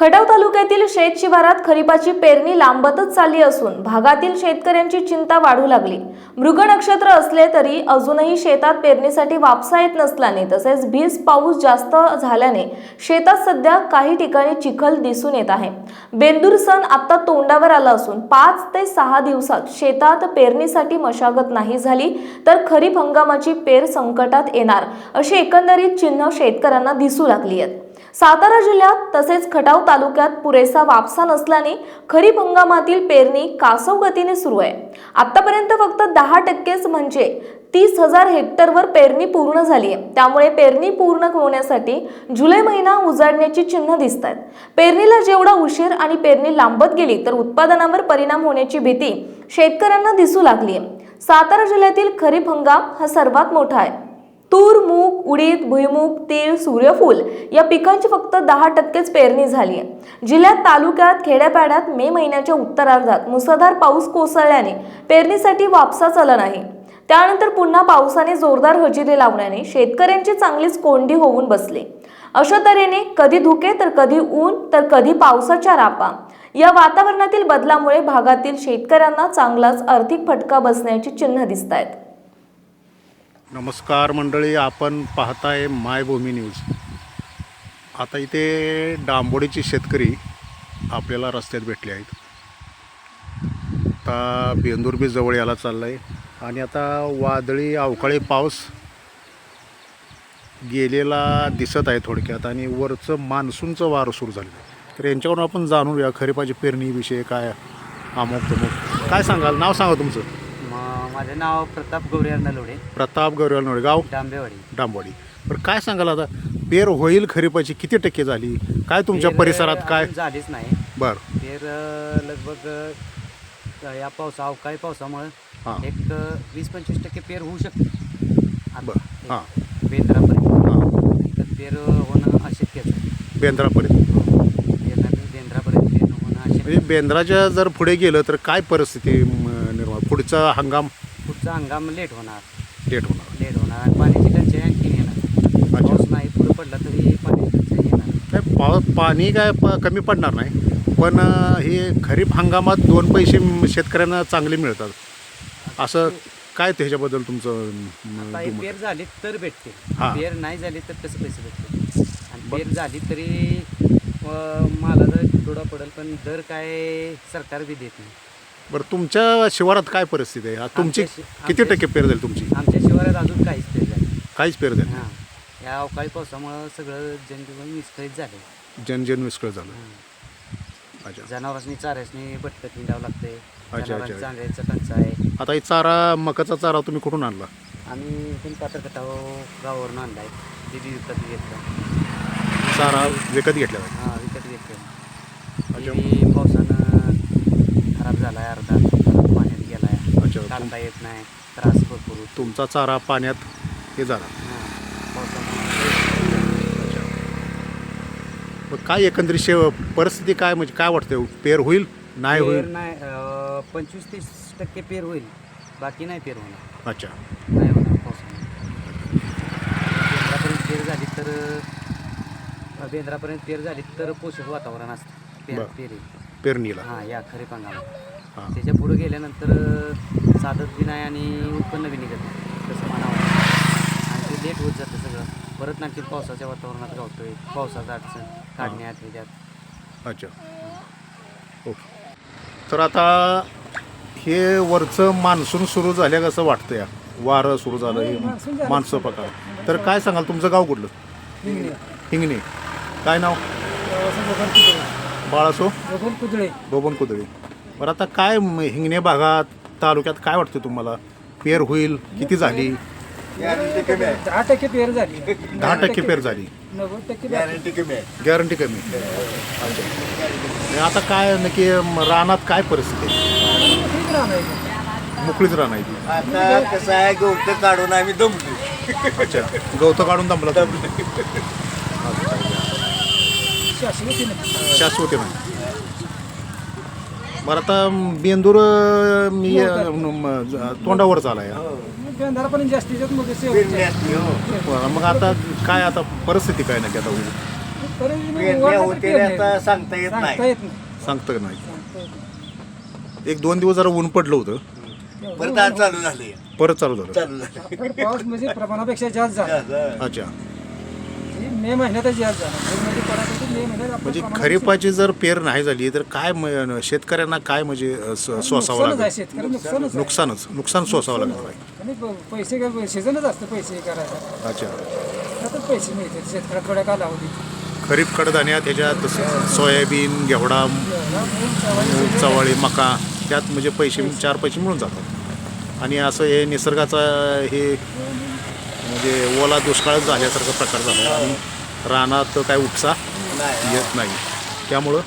खटाव तालुक्यातील शेत शिवारात खरीपाची पेरणी लांबतच चालली असून भागातील शेतकऱ्यांची चिंता वाढू लागली. मृग नक्षत्र असले तरी अजूनही शेतात पेरणीसाठी वापसा येत नसल्याने तसेच भीज पाऊस जास्त झाल्याने शेतात सध्या काही ठिकाणी चिखल दिसून येत आहे. बेंदूर सण आता तोंडावर आला असून पाच ते सहा दिवसात शेतात पेरणीसाठी मशागत नाही झाली तर खरीप हंगामाची पेर संकटात येणार अशी एकंदरीत चिन्ह शेतकऱ्यांना दिसू लागली आहेत. सातारा जिल्ह्यात तसेच खटाव तालुक्यात पुरेसा वापसा नसल्याने खरीप हंगामातील पेरणी कासव गतीने सुरू आहे. आतापर्यंत फक्त दहा टक्केच म्हणजे तीस हजार हेक्टरवर पेरणी पूर्ण झाली आहे. त्यामुळे पेरणी पूर्ण होण्यासाठी जुलै महिना उजाडण्याची चिन्ह दिसत आहेत पेरणीला जेवढा उशीर आणि पेरणी लांबत गेली तर उत्पादनावर परिणाम होण्याची भीती शेतकऱ्यांना दिसू लागली आहे. सातारा जिल्ह्यातील खरीप हंगाम हा सर्वात मोठा आहे. तूर मूग उडीद भुईमूग तीळ सूर्यफूल या पिकांची फक्त दहा टक्केच पेरणी झाली आहे. जिल्ह्यात तालुक्यात खेड्यापाड्यात मे महिन्याच्या उत्तरार्धात मुसळधार पाऊस कोसळल्याने पेरणीसाठी वापसा चलन नाही त्यानंतर पुन्हा पावसाने जोरदार हजेरी लावण्याने शेतकऱ्यांची चांगलीच कोंडी होऊन बसली. अशा तऱ्हेने कधी धुके तर कधी ऊन तर कधी पावसाच्या रापा. या वातावरणातील बदलामुळे भागातील शेतकऱ्यांना चांगलाच आर्थिक फटका बसण्याची चिन्ह दिसत आहेत नमस्कार मंडळी आपण पाहताय मायभूमी न्यूज. आता इथे डांबोडीचे शेतकरी आपल्याला रस्त्यात भेटले आहेत. आता बेंदूर बी जवळ यायला चाललं आहे आणि आता वादळी अवकाळी पाऊस गेलेला दिसत आहे थोडक्यात आणि वरचं मान्सूनचं वारं सुरू झालं तर यांच्याकडून आपण जाणून घ्या खरीपाची पेरणीविषयी काय अमुक तमुक काय सांगाल? नाव सांगा तुमचं. माझं नाव प्रताप गौरी नलोडे. प्रताप गौरवाल नोडे गाव? डांबेवाडी. डांबवाडी बरं काय सांगाल आता? पेर होईल खरीपाची किती टक्के झाली? काय तुमच्या पेर, परिसरात काय? अजून झालीच नाही. बरं. पेर अ, लगभग अ, या पावसा अवकाळी पावसामुळे हां. एक अ, वीस पंचवीस टक्के पेर होऊ शकते. बरं हां. बेंद्रापर्यंत. हां. तर पेर होणं अशक्यच आहे. बेंद्रापर्यंत पेर होणं अशक्य म्हणजे बेंद्राच्या जर पुढे गेलं तर काय परिस्थिती म, निर्माण? पुढचा हंगाम? पुढचा हंगाम लेट होणार. लेट होणार. लेट होणार आणि पाण्याची टंचाई आणखी येणार. पाऊस नाही पुढे पडला तरी पाण्याची टंचाई येणार. काय पाव पाणी काय प कमी पडणार नाही पण हे खरीप हंगामात दोन पैसे शेतकऱ्यांना चांगले मिळतात. असं काय त्याच्याबद्दल तुमचं आता ही? पेर झाली तर भेटते हा. पेर नाही झाली तर कसं पैसे भेटते आणि पेर झाली तरी अं, मालाला थोडा पडेल पण दर काय सरकार बी देत नाही. बरं तुमच्या शिवारात काय परिस्थिती आहे? तुमची आमच्या शि- किती आमच्या- टक्के पेर जाईल तुमची? आमच्या शिवारात अजून काहीच पेर झाली काहीच पेर जाईल हां. या अवकाळी पावसामुळं सगळं जनजीवन विस्कळीत झालं जनजन विस्कळ झालं अच्छा. जनावरांनी चाऱ्यासनी भटकत हिंडावं लागते अच्छा. जनावरांची चांगल्याचं टंचाई आता ही चारा मकाचा चारा तुम्ही कुठून आणला? आम्ही इथून पात्रकटाव गावावरून आणलाय. ते बी विकत घेतलं. चारा विकत घेतला? हां विकत घेतलं. अच्छा. टी पावसानं खराब झालाय अर्धा. परत पाण्यात गेलाय. अच्छा. काढता येत नाही. त्रास भरपूर होतो. तुमचा चारा पाण्यात हे झाला. हां. पावसामुळे. मग काय एकंदरीत शे परिस्थिती काय? म्हणजे काय वाटतं पेर होईल? नाही पेर होईल? नाही अं, पंचवीस तीस टक्के पेर होईल. बाकी नाही पेर होणार. अच्छा. नाही होणार पावसामुळे. बेंद्रापर्यंत पेर झाली तर अं, बेंद्रापर्यंत पेर झाली तर पोषक वातावरण असतं. पेर बरं. पेरी पेरणीला. हां या खरीप हंगामात. हां. त्याच्या पुढे गेल्यानंतर अं, साधत बी नाही आणि उत्पन्न बी निघत नाही. तसं म्हणावं. आणि ते लेट होत जातं सगळं. परत आणखी पावसाच्या वातावरणात गावतोय. पावसाचा अडचण काढण्यात ह्याच्यात. अच्छा. ओके. तर आता हे वरचं मान्सून सुरू झाल्या कसं वाटतं या वारं सुरू झालं हे मान्सून प्रकार तर काय सांगाल तुमचं गाव कुठलं? हिंगणे. काय नाव? बाळासो कुदळे. बोबन कुदळी. बरं आता काय म- हिंगणे भागात तालुक्यात काय वाटतं तुम्हाला? पेर होईल? किती झाली? दहा टक्के पेर झाली. दहा टक्के पेर झाली. नव्वद टक्के गॅरंटी गॅरंटी कमी आणि आता काय नक्की म, रानात काय परिस्थिती आहे? ठीक राहणार मोकळीच रानायची आता कसं आहे गवत काढून आम्ही दमलो अच्छा. गवतं काढून दमला तुम्ही. शाश्वती नाही नाही बरं आता बेंदूर अं, मी अं, तोंडावर जास्तीत जास्त मग पेरणी असते, हो. मग आता काय आता परिस्थिती काय नक्की आता? होईल तरी मी पेरण्या उघडलं तर होते पेरणी. आता सांगता येत सांगता नाही. येत नाही. सांगतं का नाही. येत नाही. एक दोन दिवस जरा ऊन पडलं होतं. परत आज चालू झाले परत चालू झालं. चालू झाले. पाऊस म्हणजे प्रमाणापेक्षा जास्त झाला. अच्छा. हे मे महिन्यातच जास्त झाला. मे म्हणजे खरीपाची जर पेर नाही झाली तर काय म- शेतकऱ्यांना काय म्हणजे अ, स- सोसावं नुकसानच आहे लागेल? नुकसानच आहे. नुकसानच नुकसान सोसावं आणि प- पैसे काय सीझनच असतं पैसे हे करायचा अच्छा. त्यातच पैसे मिळतात शेतकऱ्यात थोड्या कालावधीत. खरीप कडधान्यात ह्याच्यात सोयाबीन घेवडा एवढा ऊन चवाळी मूग चवाळी मका त्यात म्हणजे पैसे चार पैसे मिळून जातात. आणि असं हे निसर्गाचा हे म्हणजे ओला दुष्काळ झाल्यासारखा प्रकार झाला. आणि रानात काय उपसा? येत नाही. त्यामुळं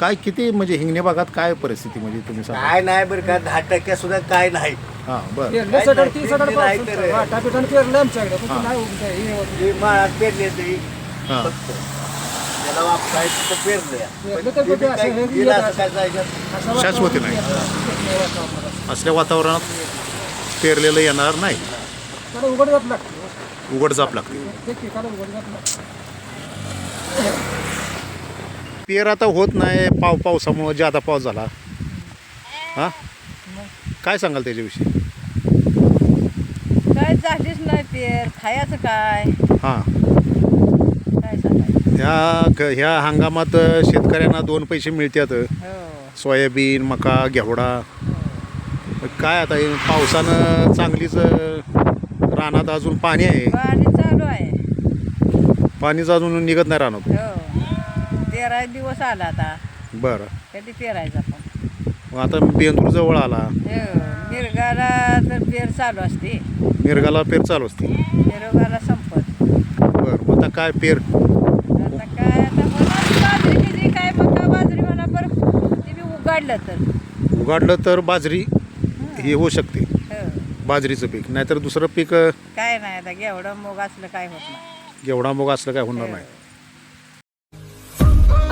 काय किती म्हणजे हिंगणे भागात काय परिस्थिती म्हणजे तुम्ही सांगा. काय नाही बरं का दहा टक्के सुद्धा काय नाही. हां बरं. पेरलं ती सडक पेरणी नाही तर- वाटापिटानं पेरलं आमच्याकडे पण ते नाही उगतं, हे होत नाही. जे माळात पेरले ते. हां. फक्त. त्याला वापसाय तर पेरलं. पेरलं तर कुठे असं हे गेलं येत. असं काय असं- जायचं? असं वातावरण शाश्वती नाही. येत. नाही वातावरणात. असल्या वातावरणात पेरलेलं येणार नाही. त्याला उघड जात लागते. उघड जाप लागते. ते पिकाला उघड जात लागते. पेर आता होत नाही पाव पावसामुळं जादा पाऊस झाला. हां? काय सांगाल त्याच्याविषयी? काय झालीच नाही पेर खायचं काय? हां. काय सांगायचं? ह्या क- ह्या हंगामात शेतकऱ्यांना दोन पैसे मिळतात. हो. सोयाबीन मका घेवडा. काय आता हे पावसानं चांगलीच रानात अजून पाणी आहे. पाणी चालू आहे. पाणीच अजून निघत नाही रानात हो. तेरा दिवस आला आता. बरं. कधी पेरायचा पण. मग आता बेंदूर जवळ आला. हो मिरगाला तर पेर चालू असते. मिरगाला पेर चालू असते. मिरगाला संपत. बरं मग आता काय पेर? आता काय आता म्हणा बाजरी बिजरी काय मका बाजरी म्हणा ते बी उगाडलं तर. उघडलं तर बाजरी हे. होऊ शकते. हो. बाजरीचं पीक. नाहीतर दुसरं पीक अ, काय नाही आता घेवडं मूग असलं काय होत नाही. घेवडा मग असलं काय होणार नाही.